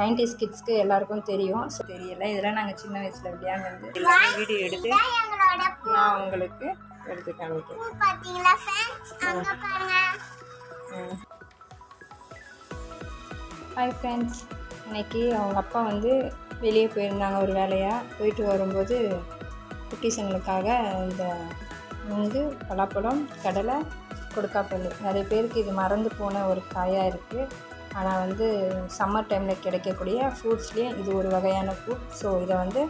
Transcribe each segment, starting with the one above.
Nineties கிட்ஸ்க்கு எல்லாருக்கும் தெரியும். So தெரியல. இதெல்லாம் நாங்கள் சின்ன வயசில் விளையாண்டு வீடியோ எடுத்து நான் உங்களுக்கு எடுத்து காமிக்கிறேன். ஹாய் ஃப்ரெண்ட்ஸ் இன்னைக்கு அவங்க அப்பா வந்து வெளியே போயிருந்தாங்க ஒரு வேலையாக போயிட்டு வரும்போது குட்டீஸங்களுக்காக இந்த நுங்கு பலாப்பழம் கடலை கொடுக்காப்பள்ளி. நிறைய பேருக்கு இது மறந்து போன ஒரு காயாக இருக்குது ஆனால் வந்து சம்மர் டைமில் கிடைக்கக்கூடிய ஃப்ரூட்ஸ்லேயே இது ஒரு வகையான ஃப்ரூட் ஸோ இதை வந்து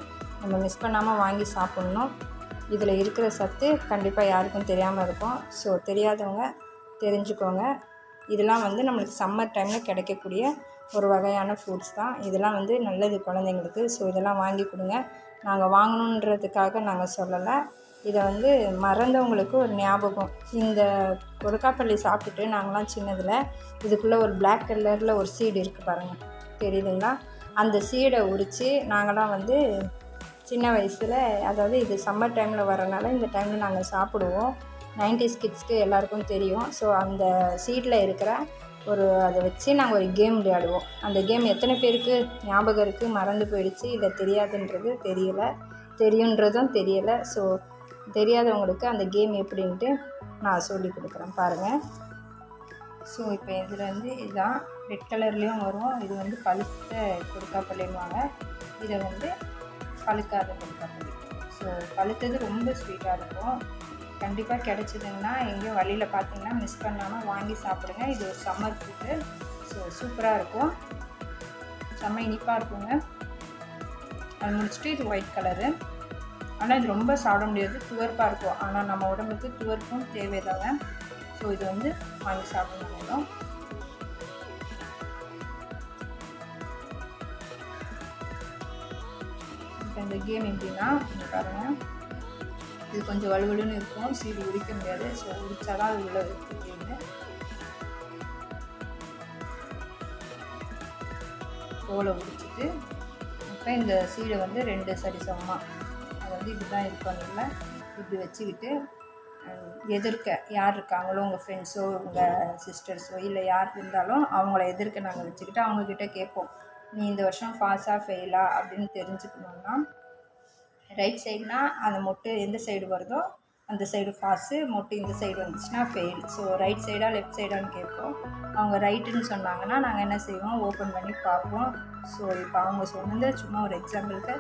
நம்ம மிஸ் பண்ணாமல் வாங்கி சாப்பிட்ணும். இதில் இருக்கிற சத்து கண்டிப்பாக யாருக்கும் தெரியாமல் இருக்கும். ஸோ தெரியாதவங்க தெரிஞ்சுக்கோங்க. இதெல்லாம் வந்து நம்மளுக்கு சம்மர் டைமில் கிடைக்கக்கூடிய ஒரு வகையான ஃப்ரூட்ஸ் தான். இதெல்லாம் வந்து நல்லது குழந்தைங்களுக்கு. ஸோ இதெல்லாம் வாங்கி கொடுங்க. நாங்கள் வாங்கணுன்றதுக்காக நாங்கள் சொல்லலை. இதை வந்து மறந்தவங்களுக்கு ஒரு ஞாபகம். இந்த கொடுக்காப்பள்ளி சாப்பிட்டுட்டு நாங்களாம் சின்னதில் இதுக்குள்ளே ஒரு பிளாக் கலரில் ஒரு சீடு இருக்குது பாருங்கள் தெரியுதுங்களா? அந்த சீடை உரித்து நாங்களாம் வந்து சின்ன வயசில் அதாவது இது சம்மர் டைமில் வரனால இந்த டைமில் நாங்கள் சாப்பிடுவோம். நைன்டிஸ் கிட்ஸ்க்கு எல்லாருக்கும் தெரியும். ஸோ அந்த சீட்டில் இருக்கிற ஒரு அதை வச்சு நாங்கள் ஒரு கேம் விளையாடுவோம். அந்த கேம் எத்தனை பேருக்கு ஞாபகம் இருக்குது மறந்து போயிடுச்சு. இதை தெரியாதுன்றது தெரியலை. தெரியுன்றதும் தெரியலை. ஸோ தெரியாதவங்களுக்கு அந்த கேம் எப்படின்ட்டு நான் சொல்லி கொடுக்குறேன். பாருங்கள் ஸோ இப்போ இதில் வந்து இதுதான் ரெட் கலர்லேயும் வரும். இது வந்து பழுத்த கொடுக்காப்பள்ளின்வாங்க இதை வந்து பழுக்காத கொடுக்காப்பள்ளி ஸோ பழுத்தது ரொம்ப ஸ்வீட்டாக இருக்கும். கண்டிப்பாக கிடச்சிதுங்கன்னா எங்கேயும் வழியில் பார்த்தீங்கன்னா மிஸ் பண்ணாமல் வாங்கி சாப்பிடுங்க. இது ஒரு சம்மர் ஃபுட்டு ஸோ சூப்பராக இருக்கும். செம்ம இனிப்பாக இருக்குங்க. அது முடிச்சுட்டு இது ஒயிட் கலரு ஆனால் இது ரொம்ப சாப்பிட முடியாது. துவர்ப்பாக இருக்கும். ஆனால் நம்ம உடம்புக்கு துவர்ப்பும் தேவைதாங்க. ஸோ இது வந்து வாங்கி சாப்பிட முடியும் இப்போ இந்த கேம் எப்படின்னா பாருங்க. இது கொஞ்சம் வலுவலுன்னு இருக்கும். சீடு உரிக்க முடியாது. ஸோ உரிச்சாதான் அது உள்ள கேமு தோலை உரிச்சிட்டு இப்போ இந்த சீடை வந்து ரெண்டு சரி சமமாக அது வந்து இதுதான் இது பண்ணல இப்படி வச்சுக்கிட்டு எதிர்க்க யார் இருக்காங்களோ உங்கள் ஃப்ரெண்ட்ஸோ உங்கள் சிஸ்டர்ஸோ இல்லை யார் இருந்தாலும் அவங்கள எதிர்க்க நாங்கள் வச்சுக்கிட்டு அவங்கக்கிட்ட கேட்போம். நீ இந்த வருஷம் பாஸாக ஃபெயிலா அப்படின்னு தெரிஞ்சுக்கணுன்னா ரைட் சைடுனா அந்த மொட்டு எந்த சைடு வருதோ அந்த சைடு பாஸு மொட்டு இந்த சைடு வந்துச்சுன்னா ஃபெயில் ஸோ ரைட் சைடாக லெஃப்ட் சைடான்னு கேட்போம். அவங்க ரைட்டுன்னு சொன்னாங்கன்னா நாங்கள் என்ன செய்வோம்? ஓப்பன் பண்ணி பார்ப்போம். ஸோ இப்போ அவங்க சொன்னது சும்மா ஒரு எக்ஸாம்பிளுக்கு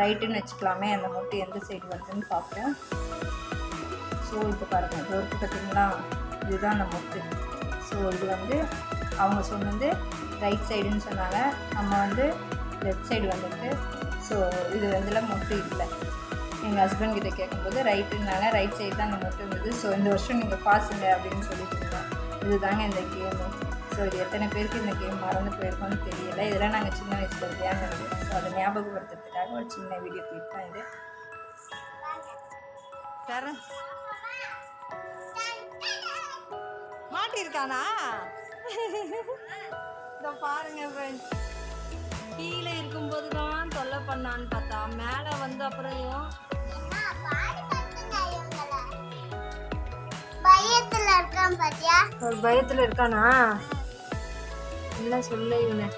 ரைட்டுன்னு வச்சுக்கலாமே அந்த மொட்டு எந்த சைடு வருதுன்னு பார்ப்போம் ஸோ இப்போ பாருங்கள் இது ஒர்க்கு பார்த்தீங்களா இதுதான் அந்த மொட்டு. ஸோ இது வந்து அவங்க சொன்னது ரைட் சைடுன்னு சொன்னாங்க. நம்ம வந்து லெஃப்ட் சைடு வந்துட்டு ஸோ இது வந்துல மொட்டு இல்லை. எங்கள் ஹஸ்பண்ட் கிட்ட கேட்கும்போது ரைட்டுன்னாங்க ரைட் சைடு தான் அந்த மொட்டு இருந்தது ஸோ இந்த வருஷம் நீங்கள் பாசுங்க அப்படின்னு சொல்லிட்டு இருந்தோம் இதுதாங்க இந்த கேமு ஸோ இது எத்தனை பேருக்கு இந்த கேம் மறந்து போயிருக்கோன்னு தெரியல. இதெல்லாம் நாங்கள் சின்ன வயசில் விளையாண்டுருக்கோம் ஸோ அதை ஞாபகப்படுத்துறதுக்காக ஒரு சின்ன வீடியோ கிளிப் தான் இது. தரேன். மாட்டிருக்கானா இதோ பாருங்க ஃப்ரெண்ட்ஸ் கீழே இருக்கும்போது தான் தொல்லை பண்ணான்னு பார்த்தா மேலே வந்து அப்புறம். பயத்துல இருக்கான் பாத்தியா? ஒரு பயத்தில் இருக்கானா? என்ன சொல்ல இவனை.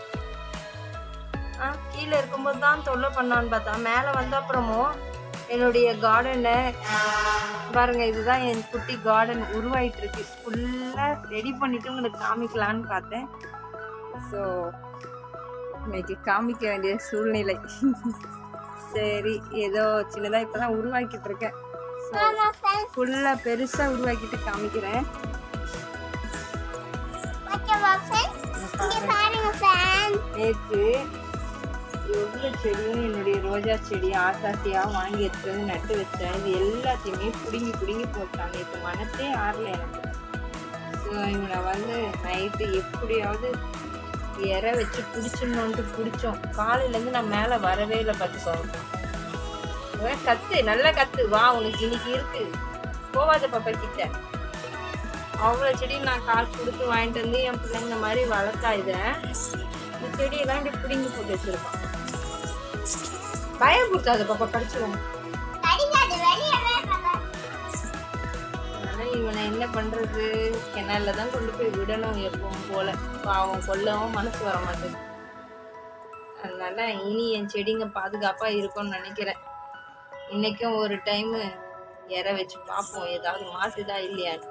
ஆ கீழே இருக்கும்போது தான் தொல்லை பண்ணான்னு பார்த்தா மேலே வந்த அப்புறமும் என்னுடைய கார்டனை பாருங்க இதுதான் என் குட்டி கார்டன் உருவாயிட்டு இருக்கு ஃபுல்லாக ரெடி பண்ணிட்டு உங்களுக்கு காமிக்கலான்னு பார்த்தேன். ஸோ இன்னைக்கு காமிக்க வேண்டிய சூழ்நிலை. சரி ஏதோ சின்னதாக இப்போ தான் உருவாக்கிட்டு இருக்கேன் ஃபுல்லாக பெருசாக உருவாக்கிட்டு காமிக்கிறேன். நேற்று எவ்வளோ செடியும் என்னுடைய ரோஜா செடி ஆசாசியாக வாங்கி எடுத்து வந்து நட்டு வச்சேன். இது எல்லாத்தையுமே பிடுங்கி பிடுங்கி போட்டான் நேற்று மனத்தே ஆறல எனக்கு. ஸோ இவனை வந்து நைட்டு எப்படியாவது இற வச்சு பிடிச்சிடணுன்ட்டு பிடிச்சோம். காலையிலேருந்து நான் மேலே வரவே இல்லை பார்த்துக்கோங்க இவன் கத்து நல்லா கத்து. வா உனக்கு இன்னைக்கு இருக்கு. போவாத பாப்பா கிட்ட. அவ்வளோ செடி நான் காசு கொடுத்து வாங்கிட்டு வந்து என் பிள்ளைங்க மாதிரி வளர்த்தா இதை இந்த செடியெல்லாம் இப்படி பிடுங்கி போட்டு வச்சிருக்கான் பயம் கொடுத்தாது பாப்பா அதனால இவனை என்ன பண்றது? கிணறுல தான் கொண்டு போய் விடணும் எப்பவும் போல. பாவம் கொல்லவும் மனசு வர மாட்டேங்குது. அதனால இனி என் செடிங்க பாதுகாப்பாக இருக்கும்னு நினைக்கிறேன். இன்னைக்கும் ஒரு டைமு இற வச்சு பார்ப்போம். ஏதாவது மாட்டுதா இல்லையான்னு.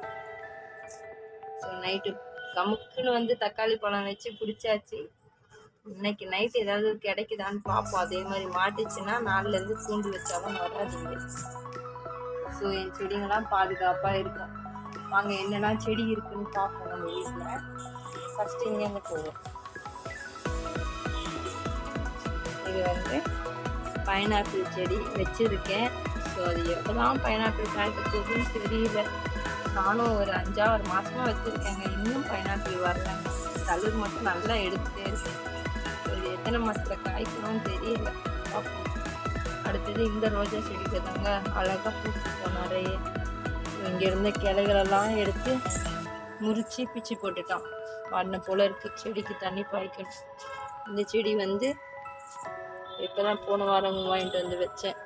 ஸோ நைட்டு கமுக்குன்னு வந்து தக்காளி பழம் வச்சு பிடிச்சாச்சு. இன்னைக்கு நைட் ஏதாவது கிடைக்குதான்னு பார்ப்போம் அதே மாதிரி மாட்டுச்சுன்னா நாலுலேருந்து பூண்டு வச்சாலும் வராதுங்க ஸோ என் செடிங்கெல்லாம் பாதுகாப்பாக இருக்கும். வாங்க என்னெல்லாம் செடி இருக்குன்னு பார்ப்போம் நம்ம வீட்டில் ஃபஸ்ட்டு இங்கேருந்து போவோம். இது வந்து பைனாப்பிள் செடி வச்சுருக்கேன். ஸோ அது எப்போ தான் பைனாப்பிள் காய்க்க போகுதுன்னு தெரியல. நானும் ஒரு அஞ்சாறு மாதமாக வச்சுருக்கேங்க. இன்னும் பைனாப்பிள் வரல தளிர் மட்டும் நல்லா எடுத்துகிட்டே இருக்கேன். எத்தனை மாதத்தில் காய்க்கணும்னு தெரியல. பார்ப்போம். அடுத்தது இந்த ரோஜா செடிக்கு தாங்க அழகாக பூத்துட்டோம் நிறைய. இங்கே இருந்த கிளைகளெல்லாம் எடுத்து முறிச்சு பிச்சு போட்டுட்டான் பண்ண போல இருக்கு. செடிக்கு தண்ணி பாய்க்கணும். இந்த செடி வந்து இப்போ தான் போன வாரம் வாங்கிட்டு வந்து வச்சேன்.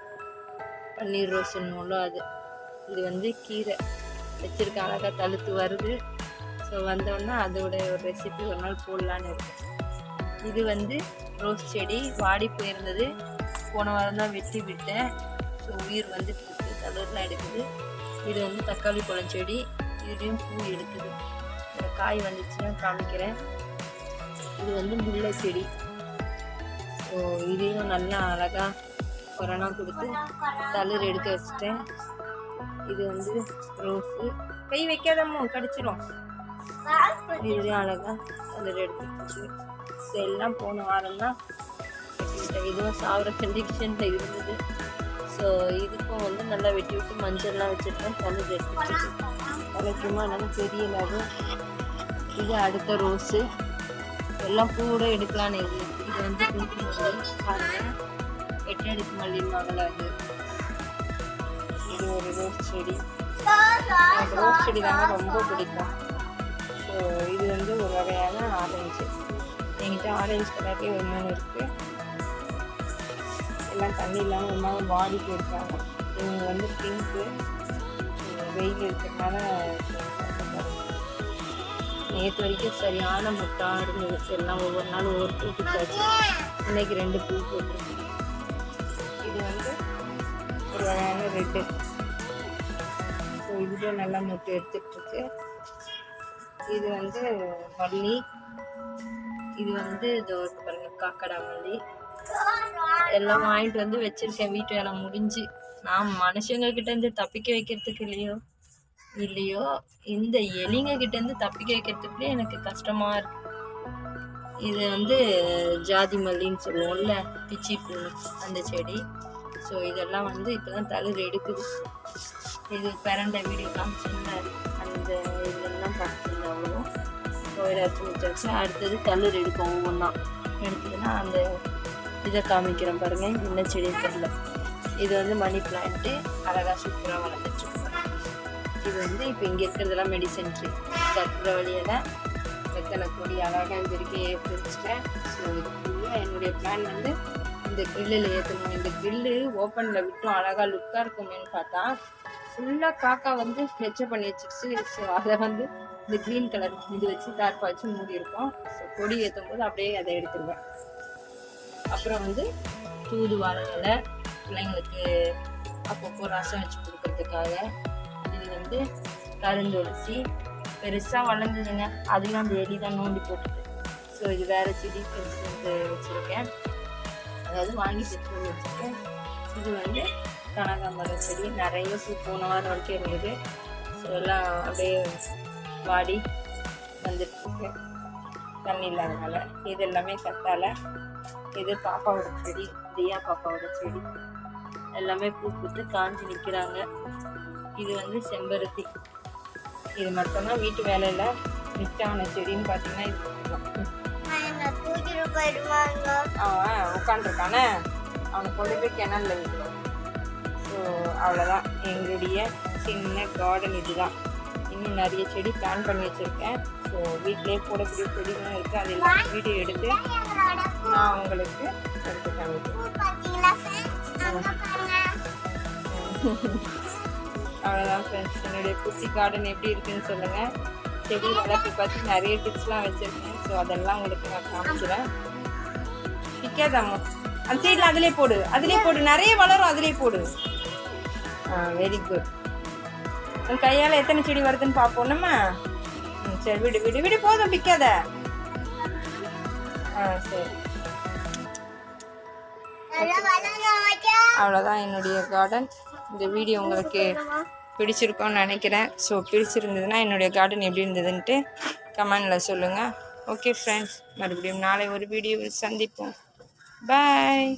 பன்னீர் ரோஸ் ரோஸ்ன்னு அது இது வந்து கீரை. வச்சிருக்க அழகாக தழுத்து வருது. ஸோ வந்தோடனே அதோட ஒரு ரெசிபி ஒரு நாள் போடலான்னு இருக்கேன் இது வந்து ரோஸ் செடி. வாடி போயிருந்தது. போன வாரம் தான் வெட்டி விட்டேன். ஸோ உயிர் வந்துட்டு இருக்கு. தளிர்லாம் எடுக்குது. இது வந்து தக்காளி பழம் செடி. இதுலேயும் பூ எடுக்குது. இந்த காய் வந்துச்சுன்னா காமிக்கிறேன். இது வந்து முல்லை செடி. ஸோ இதையும் நல்லா அழகாக கொரோனா கொடுத்து தளிர் எடுக்க வச்சுட்டேன். இது வந்து ரோஸு. கை வைக்காதம்மோ கடிச்சிடும் இது அழகாக அந்த எடுத்துக்கிச்சு ஸோ எல்லாம் போன வாரம் தான் இதுவும் சாவர கண்டிஷனில் இருந்தது. ஸோ இதுக்கும் வந்து நல்லா வெட்டி விட்டு மஞ்சள்லாம் வச்சுருக்கேன். தண்ணி எடுத்துக்கிச்சு வளைக்குமா நல்லா பெரிய அது. இது அடுத்த ரோஸு. எல்லாம் பூவோட எடுக்கலான்னு இருக்கு இது வந்து குண்டு மல்லி பாருங்க. எட்டு அது. இது ஒரு ரோஸ் செடி. எனக்கு ரோஸ் செடி தாங்க ரொம்ப பிடிக்கும். ஸோ இது வந்து ஒரு வகையான ஆரஞ்சு என்கிட்ட ஆரஞ்சு கலர்லேயே ஒரு மூணு இருக்குது எல்லாம் தண்ணி இல்லாமல் ஒரு மாதிரி வாடி போயிருக்காங்க இவங்க வந்து பிங்க்கு வெயில் இருக்கிறதுனால நேற்று வரைக்கும் சரியான முட்டா இருந்தது. எல்லாம் ஒவ்வொரு நாள் ஒவ்வொரு பூ பிடிச்சாச்சு. இன்னைக்கு ரெண்டு பூ போட்டிருக்கு ஒரு வகையான ரெட்டு. ஸோ இதுலேயும் நல்லா முட்டை எடுத்துட்டு இது வந்து மல்லி. இது வந்து இதோ ஒரு பாருங்க காக்கடா மல்லி. எல்லாம் வாங்கிட்டு வந்து வச்சிருக்கேன். வீட்டு வேலை முடிஞ்சு. நான் மனுஷங்கக்கிட்ட இருந்து தப்பிக்க வைக்கிறதுக்கு இல்லையோ இல்லையோ இந்த எலிங்க கிட்ட இருந்து தப்பிக்க வைக்கிறதுக்குள்ளே எனக்கு கஷ்டமா இருக்கு. இது வந்து ஜாதி மல்லின்னு சொல்லுவோம்ல பிச்சி பூ அந்த செடி. ஸோ இதெல்லாம் வந்து இப்போ தான் தளிர் எடுக்குது. இது பிறந்த வீடியோ சின்ன அந்த இதெல்லாம் பார்த்துருந்தேன் அவ்வளோ ஸோ ஏதாச்சும் வச்சாச்சு அடுத்தது தளிர் எடுக்கும் ஒவ்வொன்றா எடுத்ததுன்னா அந்த இதை காமிக்கிறேன் பாருங்கள் என்ன செடி தெரில இது வந்து மணி பிளான்ட்டு அழகாக சூப்பராக வளர்ந்துச்சு. இது வந்து இப்போ இங்கே இருக்கிறதெல்லாம் மெடிசன் ட்ரீ கற்பூரவழியில் வெத்தலை கொடி அழகாக இருக்கே. வரைக்கும் பிரிச்சுட்டேன். ஸோ இது ஃபுல்லாக என்னுடைய பிளான் வந்து இந்த கிரில்லில் ஏற்றணும் இந்த கிரில்லு ஓப்பனில் விட்டும் அழகாக லுக்காக இருக்குமேனு பார்த்தா ஃபுல்லாக காக்கா வந்து ஹெச்சப் பண்ணி வச்சிருச்சு. ஸோ அதை வந்து இந்த க்ரீன் கலர் இது வச்சு தார்ப்பா வச்சு மூடி இருக்கும். ஸோ கொடி ஏற்றும் போது அப்படியே அதை எடுத்துருவேன். அப்புறம் வந்து தூதுவாழை இலை பிள்ளைங்களுக்கு அப்பப்போ ரசம் வச்சு கொடுக்கறதுக்காக இது வந்து கருந்துளசி பெருசாக வளர்ந்ததுங்க. அதையும் அந்த எலி தான் நோண்டி போட்டுட்டு ஸோ இது வேறு செடி பெருசு வச்சுருக்கேன். அதாவது வாங்கி செட்டு வச்சுருக்கேன் இது வந்து கனகாம்பரம் செடி. நிறைய பூ போன வாரம் வரைக்கும் இருந்தது. ஸோ எல்லாம் அப்படியே வாடி வந்துட்டுருக்கு. தண்ணி இல்லாதனால. இது எல்லாமே கத்தால இது பாப்பாவோட செடி தியா பாப்பாவோட செடி. எல்லாமே பூ பூத்து காஞ்சி நிற்கிறாங்க இது வந்து செம்பருத்தி. இது மட்டும்தான் வீட்டு வேலையில் மிச்சான செடின்னு பார்த்தீங்கன்னா இது போயிடுவாங்க அவன் உட்காந்துருக்கானே அவனை கொண்டு போய் கிணல்ல ஸோ அவ்வளோதான் எங்களுடைய சின்ன கார்டன் இதுதான். இன்னும் நிறைய செடி பிளான் பண்ணி வச்சுருக்கேன். ஸோ வீட்டிலே போடக்கூடிய செடிகளும் இருக்குது அது எல்லாம் வீடியோ எடுத்து நான் உங்களுக்கு எடுத்து காமிக்கிறேன். அவ்வளோதான் ஃப்ரெண்ட்ஸ் என்னுடைய குட்டி கார்டன் எப்படி இருக்குன்னு சொல்லுங்கள் செடி வளர்ப்பு பற்றி நிறைய டிப்ஸ்லாம் வச்சுருக்கேன். ஸோ அதெல்லாம் உங்களுக்கு நான் காமிக்கிறேன். பிக்காதாம்மா அந்த சைடில் அதிலே போடு. அதிலே போடு. நிறைய வளரும் அதிலே போடு. ஆ வெரி குட் உன் கையால் எத்தனை செடி வருதுன்னு பார்ப்போம். நம்ம ம், சரி விடு விடு விடு. போதும் பிக்காத ஆ சரி. அவ்வளோதான் என்னுடைய கார்டன் இந்த வீடியோ உங்களுக்கு பிடிச்சிருக்கோன்னு நினைக்கிறேன். ஸோ பிடிச்சிருந்ததுன்னா என்னுடைய கார்டன் எப்படி இருந்ததுன்ட்டு கமெண்டில் சொல்லுங்கள் ஓகே ஃப்ரெண்ட்ஸ் மறுபடியும் நாளை ஒரு வீடியோவில் சந்திப்போம். பாய்